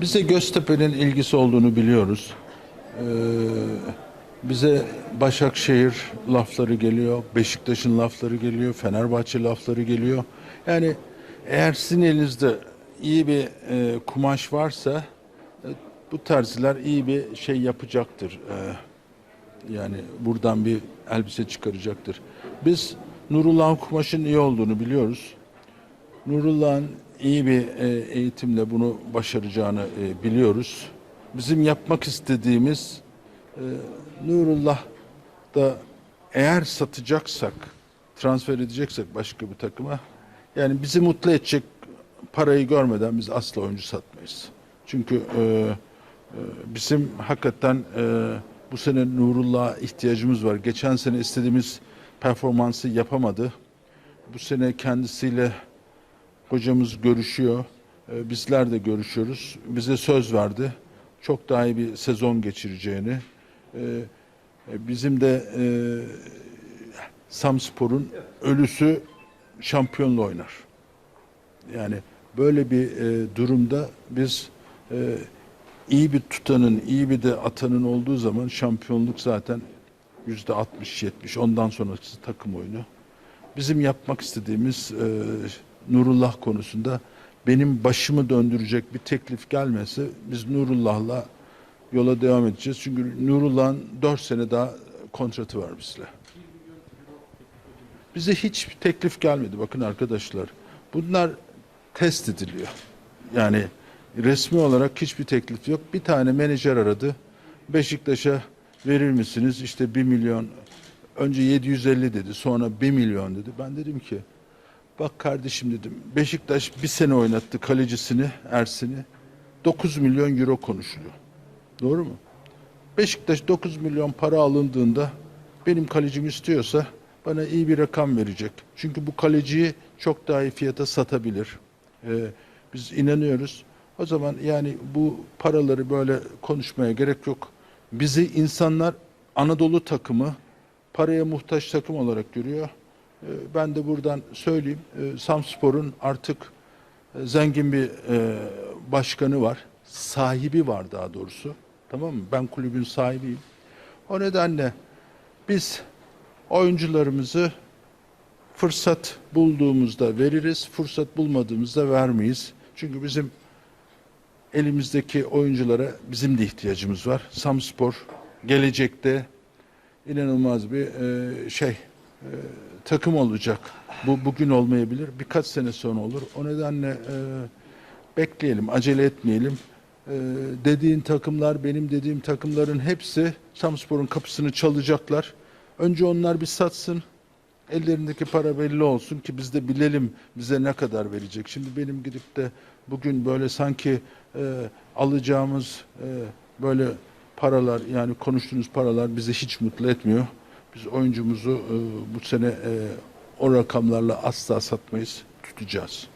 Bize Göztepe'nin ilgisi olduğunu biliyoruz. Ee, bize Başakşehir lafları geliyor, Beşiktaş'ın lafları geliyor, Fenerbahçe lafları geliyor. Yani eğer sizin elinizde iyi bir e, kumaş varsa e, bu terziler iyi bir şey yapacaktır. E, yani buradan bir elbise çıkaracaktır. Biz Nurullah'ın kumaşın iyi olduğunu biliyoruz. Nurullah'ın iyi bir e, eğitimle bunu başaracağını e, biliyoruz. Bizim yapmak istediğimiz e, Nurullah da eğer satacaksak, transfer edeceksek başka bir takıma yani bizi mutlu edecek parayı görmeden biz asla oyuncu satmayız. Çünkü bizim hakikaten bu sene Nurullah'a ihtiyacımız var. Geçen sene istediğimiz performansı yapamadı. Bu sene kendisiyle hocamız görüşüyor. Ee, Bizler de görüşüyoruz. Bize söz verdi. Çok daha iyi bir sezon geçireceğini. Ee, e, Bizim de e, Samspor'un ölüsü şampiyonla oynar. Yani böyle bir e, durumda biz iyi bir tutanın, iyi bir de atanın olduğu zaman şampiyonluk zaten yüzde 60-70. Ondan sonrası takım oyunu. Bizim yapmak istediğimiz e, Nurullah konusunda benim başımı döndürecek bir teklif gelmesi biz Nurullah'la yola devam edeceğiz. Çünkü Nurullah'ın 4 sene daha kontratı var bizle. Bize hiç teklif gelmedi bakın arkadaşlar. Bunlar test ediliyor. Yani resmi olarak hiçbir teklif yok. Bir tane menajer aradı. Beşiktaş'a verir misiniz? İşte 1 milyon önce 750 dedi sonra 1 milyon dedi. Ben dedim ki bak kardeşim dedim Beşiktaş bir sene oynattı kalecisini Ersin'i 9 milyon euro konuşuluyor. Doğru mu? Beşiktaş 9 milyon para alındığında benim kalecim istiyorsa bana iyi bir rakam verecek. Çünkü bu kaleciyi çok daha iyi fiyata satabilir. Ee, biz inanıyoruz. O zaman yani bu paraları böyle konuşmaya gerek yok. Bizi insanlar Anadolu takımı paraya muhtaç takım olarak görüyor. Ee, Ben de buradan söyleyeyim. e, Samspor'un artık e, zengin bir e, başkanı var. Sahibi var daha doğrusu. Tamam mı? Ben kulübün sahibiyim. O nedenle biz oyuncularımızı fırsat bulduğumuzda veririz, fırsat bulmadığımızda vermeyiz. Çünkü bizim elimizdeki oyunculara bizim de ihtiyacımız var. Samspor gelecekte inanılmaz bir e, şey takım olacak. Bu bugün olmayabilir, birkaç sene sonra olur. O nedenle e, bekleyelim, acele etmeyelim. E, dediğin takımlar, benim dediğim takımların hepsi Samspor'un kapısını çalacaklar. Önce onlar bir satsın. Ellerindeki para belli olsun ki biz de bilelim bize ne kadar verecek. Şimdi benim gidip de bugün böyle sanki e, alacağımız e, böyle paralar yani konuştuğunuz paralar bizi hiç mutlu etmiyor. Biz oyuncumuzu e, bu sene e, o rakamlarla asla satmayız, tutacağız.